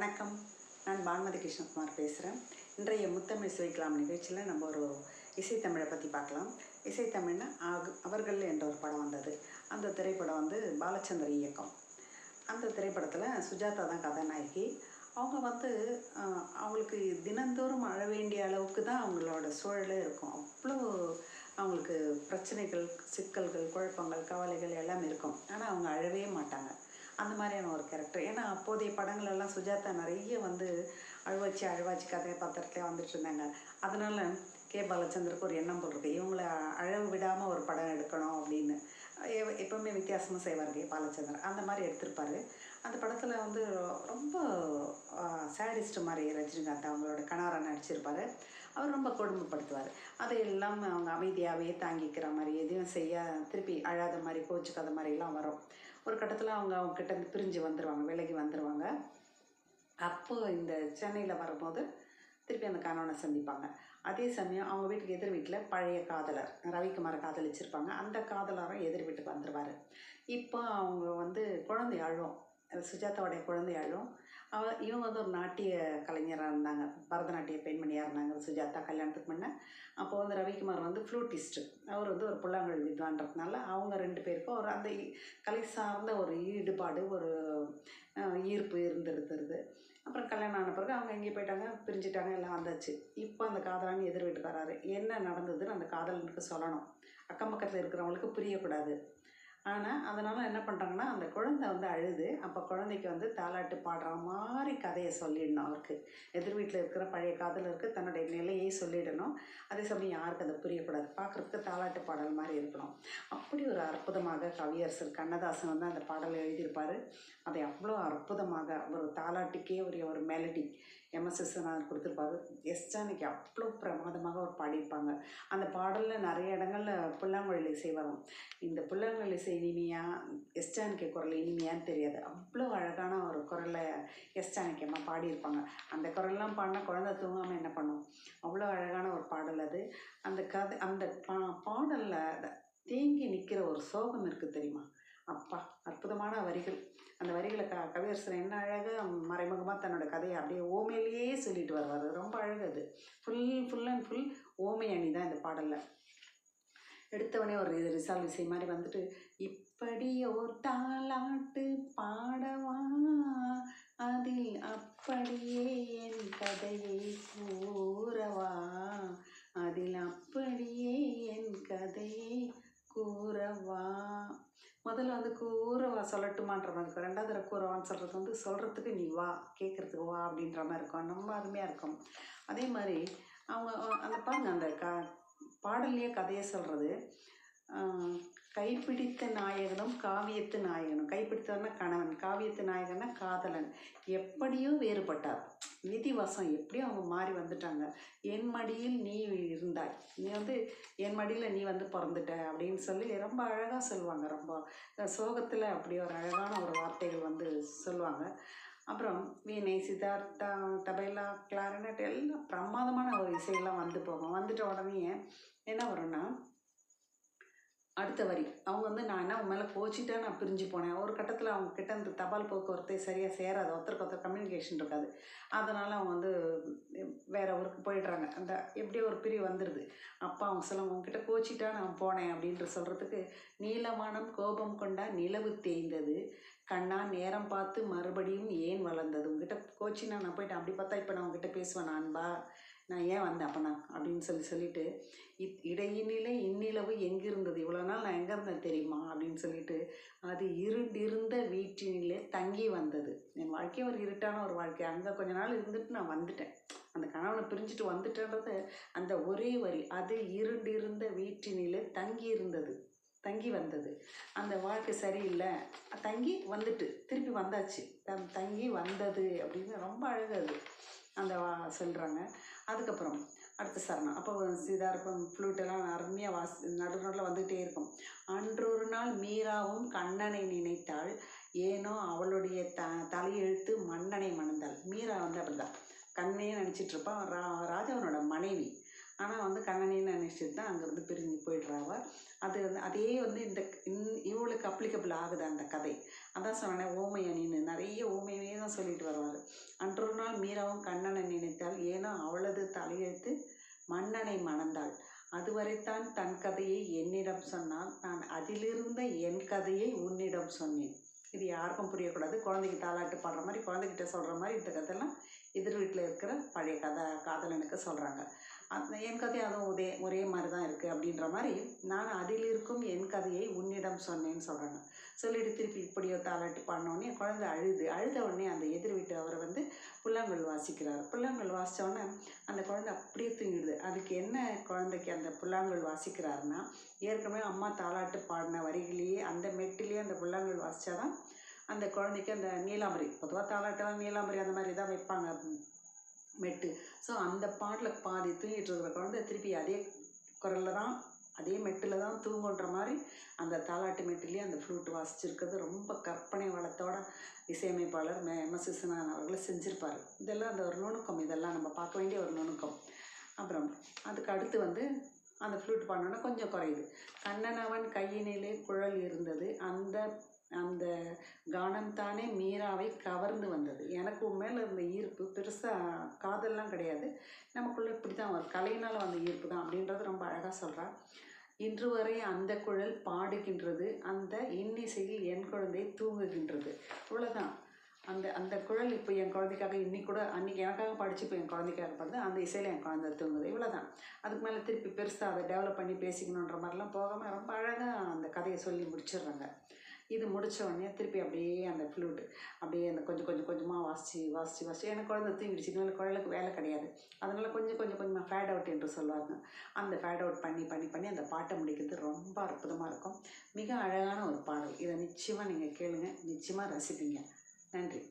வணக்கம். நான் பானுமதி கிருஷ்ணகுமார் பேசுகிறேன் இன்றைய முத்தமிழ் சுவைக்கலாம் நிகழ்ச்சியில் நம்ம ஒரு இசைத்தமிழை பற்றி பார்க்கலாம். இசைத்தமிழ்னா ஆகு அவர்கள் என்ற ஒரு படம் வந்தது. அந்த திரைப்படம் வந்து பாலச்சந்தர் இயக்கம். அந்த திரைப்படத்தில் சுஜாதா தான் கதாநாயகி. அவங்க வந்து அவங்களுக்கு தினந்தோறும் அழ வேண்டிய அளவுக்கு தான் அவங்களோட சூழலே இருக்கும். அவ்வளோ அவங்களுக்கு பிரச்சனைகள் சிக்கல்கள் குழப்பங்கள் கவலைகள் எல்லாம் இருக்கும். ஆனால் அவங்க அழவே மாட்டாங்க. அந்த மாதிரியான ஒரு கேரக்டர் ஏன்னா அப்போதைய படங்களெல்லாம் சுஜாதா நிறைய வந்து அழுவாச்சி அழுவாச்சி கதை பாத்திரத்துல வந்துட்டு இருந்தாங்க. அதனால் கே. பாலச்சந்தருக்கு ஒரு எண்ணம் போட்டிருக்கு. இவங்கள அழவு விடாமல் ஒரு படம் எடுக்கணும் அப்படின்னு. எப்போவுமே வித்தியாசமாக செய்வார் கே பாலச்சந்தர். அந்த மாதிரி எடுத்திருப்பாரு. அந்த படத்தில் வந்து ரொம்ப சேடிஸ்ட் மாதிரி ரஜினிகாந்த் அவங்களோட கணாரை நடிச்சிருப்பார். அவர் ரொம்ப கொடுமைப்படுத்துவார். அதையெல்லாம் அவங்க அமைதியாகவே தாங்கிக்கிற மாதிரி எதையும் செய்ய திருப்பி அழாத மாதிரி கோச்சுக்காத மாதிரிலாம் வரும். ஒரு கட்டத்தில் அவங்க அவங்க கிட்டேருந்து பிரிஞ்சு வந்துடுவாங்க விலகி வந்துடுவாங்க அப்போது இந்த சென்னையில் வரும்போது திருப்பி அந்த கணவனை சந்திப்பாங்க. அதே சமயம் அவங்க வீட்டுக்கு எதிர் வீட்டில் பழைய காதலர் ரவிக்குமாரை காதலிச்சிருப்பாங்க. அந்த காதலரும் எதிர் வீட்டுக்கு வந்துடுவார் இப்போ அவங்க வந்து குழந்தை அழும் சுஜாதாவுடைய குழந்தை அழும் அவ இவங்க வந்து ஒரு நாட்டிய கலைஞராக இருந்தாங்க. பரதநாட்டிய பெண்மணியாக இருந்தாங்க. சுஜாதா கல்யாணத்துக்கு முன்னே. அப்போ வந்து ரவிக்குமார் வந்து ஃப்ளூட்டிஸ்ட்டு அவர் வந்து ஒரு புல்லாங்குழல் வித்வான்றதுனால அவங்க ரெண்டு பேருக்கும் ஒரு அந்த கலை சார்ந்த ஒரு ஈடுபாடு ஒரு ஈர்ப்பு இருந்திருந்தது. அப்புறம் கல்யாணம் ஆன பிறகு அவங்க எங்கேயும் போயிட்டாங்க பிரிஞ்சுட்டாங்க எல்லாம் வந்தாச்சு இப்போ அந்த காதலன் எதிர் வீட்டுக்கு என்ன நடந்ததுன்னு அந்த காதலனுக்கு சொல்லணும். அக்கம் பக்கத்தில் இருக்கிறவங்களுக்கு புரியக்கூடாது. ஆனால் அதனால் என்ன பண்ணுறாங்கன்னா அந்த குழந்தை வந்து அழுது. அப்போ குழந்தைக்கு வந்து தாலாட்டு பாடுற மாதிரி கதையை சொல்லிடணும் அவருக்கு. எதிர் வீட்டில் இருக்கிற பழைய காதலருக்கு தன்னுடைய நிலையை சொல்லிடணும். அதே சமயம் யாருக்கு அதை புரியக்கூடாது? பார்க்குறதுக்கு தாலாட்டு பாடல் மாதிரி இருக்கணும். அப்படி ஒரு அற்புதமாக கவியரசர் கண்ணதாசன் வந்து அந்த பாடலை எழுதியிருப்பார். அதை அவ்வளோ அற்புதமாக ஒரு தாலாட்டுக்கே ஒரு ஒரு மெலடி எம்எஸ் விஸ்வநாதன் கொடுத்துருப்பாரு. எஸ் ஜானகி அவ்வளோ பிரமாதமாக ஒரு பாடியிருப்பாங்க. அந்த பாடலில் நிறைய இடங்களில் புல்லாங்குழல் இசை வரும். இந்த புல்லாங்குழல் இசை இனிமையா எஸ் ஜானகி குரல் இனிமையான்னு தெரியாது. அவ்வளோ அழகான ஒரு குரலை எஸ் ஜானகி அம்மா பாடியிருப்பாங்க. அந்த குரல்லாம் பாடினா குழந்தை தூங்காமல் என்ன பண்ணும்? அவ்வளோ அழகான ஒரு பாடல் அது. அந்த கதை அந்த பா பாடலில் தேங்கி நிற்கிற ஒரு சோகம் இருக்குது தெரியுமா? அப்பா அற்புதமான வரிகள். அந்த வரிகளை க கவியரசன் என்ன அழகாக மறைமுகமாக தன்னோட கதையை அப்படியே ஓமையிலேயே சொல்லிட்டு வருவார். ரொம்ப அழகு அது. ஃபுல் ஃபுல் அண்ட் ஃபுல் ஓமை அணி தான் இந்த பாடலில். எடுத்தவனே ஒரு இது ரிசால்வ் இசை மாதிரி வந்துட்டு இப்படி ஓர் தாலாட்டு பாடவா? அதில் அப்படியே என் கதையை கூறவா? அதில் அப்படியே என் கதையை கூறவா? முதல்ல வந்து கூறவா சொல்லட்டுமான்ற மாதிரி இருக்கும் ரெண்டாவது தடவை கூறவான்னு சொல்கிறது வந்து சொல்கிறதுக்கு நீ வா கேட்குறதுக்கு வா அப்படின்ற மாதிரி இருக்கும். ரொம்ப அருமையாக இருக்கும். அதே மாதிரி அவங்க அந்த பாருங்க அந்த க பாடல்லையே கதையை சொல்கிறது கைப்பிடித்த நாயகனும் காவியத்து நாயகனும். கைப்பிடித்தவனா கணவன் காவியத்து நாயகனா காதலன். எப்படியோ வேறுபட்டார். விதிவசம் எப்படியும் அவங்க மாறி வந்துட்டாங்க. என் மடியில் நீ இருந்தாய். நீ வந்து என் மடியில் நீ வந்து பிறந்துட்ட அப்படின்னு சொல்லி ரொம்ப அழகாக சொல்லுவாங்க. ரொம்ப சோகத்தில் அப்படி ஒரு அழகான ஒரு வார்த்தைகள் வந்து சொல்லுவாங்க. அப்புறம் வீணை சிதார்த்தா தபைலா கிளாரினட் எல்லாம் பிரமாதமான ஒரு இசையெல்லாம் வந்து போகும். வந்துட்ட உடனே என்ன வரும்னா அடுத்த வரி. அவங்க வந்து நான் என்ன உன் மேலே கோச்சிட்டா நான் பிரிஞ்சு போனேன். ஒரு கட்டத்தில் அவங்க கிட்ட இந்த தபால் போக்குவரத்து சரியாக சேராது. ஒருத்தருக்கு ஒருத்தர் கம்யூனிகேஷன் இருக்காது. அதனால் அவங்க வந்து வேற ஊருக்கு போயிடுறாங்க. அந்த எப்படியோ ஒரு பிரிவு வந்துடுது அப்பா அவங்க சொல்ல உங்ககிட்ட கோச்சிட்டா நான் போனேன் அப்படின்ற சொல்கிறதுக்கு நீலமானம் கோபம் கொண்டா நிலவு தேய்ந்தது. கண்ணா நேரம் பார்த்து மறுபடியும் ஏன் வளர்ந்தது? உங்ககிட்ட கோச்சினா நான் போயிட்டேன். அப்படி பார்த்தா இப்போ நான் உங்ககிட்ட பேசுவேன் அன்பா? நான் ஏன் வந்தேன் அப்பனா அப்படின்னு சொல்லி சொல்லிட்டு இத் இடையினிலே இந்நிலவு எங்கிருந்தது? இவ்வளோ நாள் நான் எங்கே இருந்தேன் தெரியுமா? அப்படின்னு சொல்லிட்டு அது இருண்டிருந்த வீட்டினிலே தங்கி வந்தது. என் வாழ்க்கையே ஒரு இருட்டான ஒரு வாழ்க்கை. அங்கே கொஞ்ச நாள் இருந்துட்டு நான் வந்துட்டேன். அந்த கணவனை பிரிஞ்சுட்டு வந்துட்டேன்றது அந்த ஒரே வரி அது இருண்டிருந்த வீட்டினிலே தங்கி இருந்தது. தங்கி வந்தது. அந்த வாழ்க்கை சரியில்லை. தங்கி வந்துட்டு திருப்பி வந்தாச்சு. தங்கி வந்தது. அப்படின்னு ரொம்ப அழகு அது. அந்த வா- சொல்கிறாங்க அதுக்கப்புறம் அடுத்த சரணம். அப்போ சிதார்ப்பம் ஃப்ளூட்டெல்லாம் அருமையாக வாஸ் நடு நடுவில் வந்துகிட்டே இருக்கும். அன்றொரு நாள் மீராவும் கண்ணனை நினைத்தாள். ஏனோ அவளுடைய த தலையெழுத்து மன்னனை மணந்தாள். மீரா வந்து அப்படிதான். கண்ணே நினச்சிட்டு நினச்சிட்ருப்பான் ரா ராஜாவனோட மனைவி. ஆனால் வந்து கண்ணனின்னு நினச்சிட்டு தான் அங்கேருந்து பிரிஞ்சு போயிடுறாவ. அது வந்து அதே வந்து இந்த இந்- இவளுக்கு அப்ளிகபிள் ஆகுது அந்த கதை. அதான் சொன்னேன் ஓமை அணின்னு நிறைய ஓமையவே தான் சொல்லிட்டு வருவார். அன்றொரு நாள் மீராவும் கண்ணனை நினைத்தால் ஏனோ அவளது தலையெழுத்து மன்னனை மணந்தாள். அதுவரைத்தான் தன் கதையை என்னிடம் சொன்னால் நான் அதிலிருந்த என் கதையை உன்னிடம் சொன்னேன். இது யாருக்கும் புரியக்கூடாது. குழந்தைக்கு தாலாட்டு பாடுற மாதிரி குழந்தைகிட்ட சொல்கிற மாதிரி இந்த கதையெல்லாம் எதிர் வீட்டில் இருக்கிற பழைய கதை காதலனுக்கு சொல்கிறாங்க அந்த என் கதை அதுவும் ஒரே ஒரே மாதிரி தான் இருக்குது அப்படின்ற மாதிரி நான் அதில் இருக்கும் என் கதையை உன்னிடம் சொன்னேன்னு சொல்கிறாங்க சொல்லிட்டு திருப்பி இப்படியோ தாலாட்டு பண்ணோடனே குழந்தை அழுது அழுத உடனே அந்த எதிர் வீட்டு அவரை வந்து புல்லாங்குழல் வாசிக்கிறார். புல்லாங்குழல் வாசித்தோடனே அந்த குழந்தை அப்படியே தூங்கிடுது. அதுக்கு என்ன குழந்தைக்கு அந்த புல்லாங்குழல் வாசிக்கிறாருன்னா ஏற்கனவே அம்மா தாலாட்டு பாடின வரிகளையே அந்த மெட்டிலேயே அந்த புல்லாங்குழல் வாசித்தாதான் அந்த குழந்தைக்கு அந்த நீலாம்பரி பொதுவாக தாலாட்டெல்லாம் நீலாம்பரி அந்த மாதிரி தான் வைப்பாங்க. மெட்டு. ஸோ அந்த பாட்டில் பாதி தூங்கிட்டு இருக்கிற குழந்தை திருப்பி அதே குரலில் தான் அதே மெட்டில் தான் தூங்குன்ற மாதிரி அந்த தாலாட்டு மெட்டிலேயே அந்த ஃப்ளூட் வாசிச்சிருக்கிறது ரொம்ப கற்பனை வளத்தோட இசையமைப்பாளர் மே எம். எஸ். விஸ்வநாதன் செஞ்சுருப்பார். இதெல்லாம் அந்த ஒரு நுணுக்கம். இதெல்லாம் நம்ம பார்க்க வேண்டிய ஒரு நுணுக்கம். அப்புறம் அதுக்கு அடுத்து வந்து அந்த ஃப்ளூட் பாடணுன்னா கொஞ்சம் குறையுது. கண்ணனவன் கையினிலே குழல் இருந்தது. அந்த அந்த கானம் தானே மீராவை கவர்ந்து வந்தது. எனக்கு மேலே இருந்த ஈர்ப்பு பெருசாக காதல்லாம் கிடையாது. நமக்குள்ளே இப்படி தான் ஒரு கலையினால் வந்த ஈர்ப்பு தான் அப்படின்றது ரொம்ப அழகாக சொல்கிறா இன்று வரை அந்த குழல் பாடுகின்றது அந்த இன்னிசையில் என் குழந்தை தூங்குகின்றது. இவ்வளோதான் அந்த அந்த குழல் இப்போ என் குழந்தைக்காக இன்னி கூட அன்றைக்கி எனக்காக படித்து இப்போ என் குழந்தைக்காக பாடுது. அந்த இசையில் என் குழந்தை தூங்குது. இவ்வளோதான் அதுக்கு மேலே திருப்பி பெருசாக அதை டெவலப் பண்ணி பேசிக்கணுன்ற மாதிரிலாம் போகாமல் ரொம்ப அழகாக அந்த கதையை சொல்லி முடிச்சிடுறாங்க. இது முடித்த உடனே திருப்பி அப்படியே அந்த ஃப்ளூட்டு அப்படியே அந்த கொஞ்சம் கொஞ்சம் கொஞ்சமாக வாசித்து வாசித்து வாசித்து எனக்கு குழந்தை தூங்கிடுச்சு இன்னொரு குழந்தைக்கு வேலை கிடையாது. அதனால் கொஞ்சம் கொஞ்சம் கொஞ்சமாக ஃபேட் அவுட் என்று சொல்லுவாங்க. அந்த ஃபேட் அவுட் பண்ணி பண்ணி பண்ணி அந்த பாட்டை முடிக்கிறது ரொம்ப அற்புதமாக இருக்கும். மிக அழகான ஒரு பாடல். இதை நிச்சயமாக நீங்கள் கேளுங்க. நிச்சயமாக ரசிப்பீங்க. நன்றி.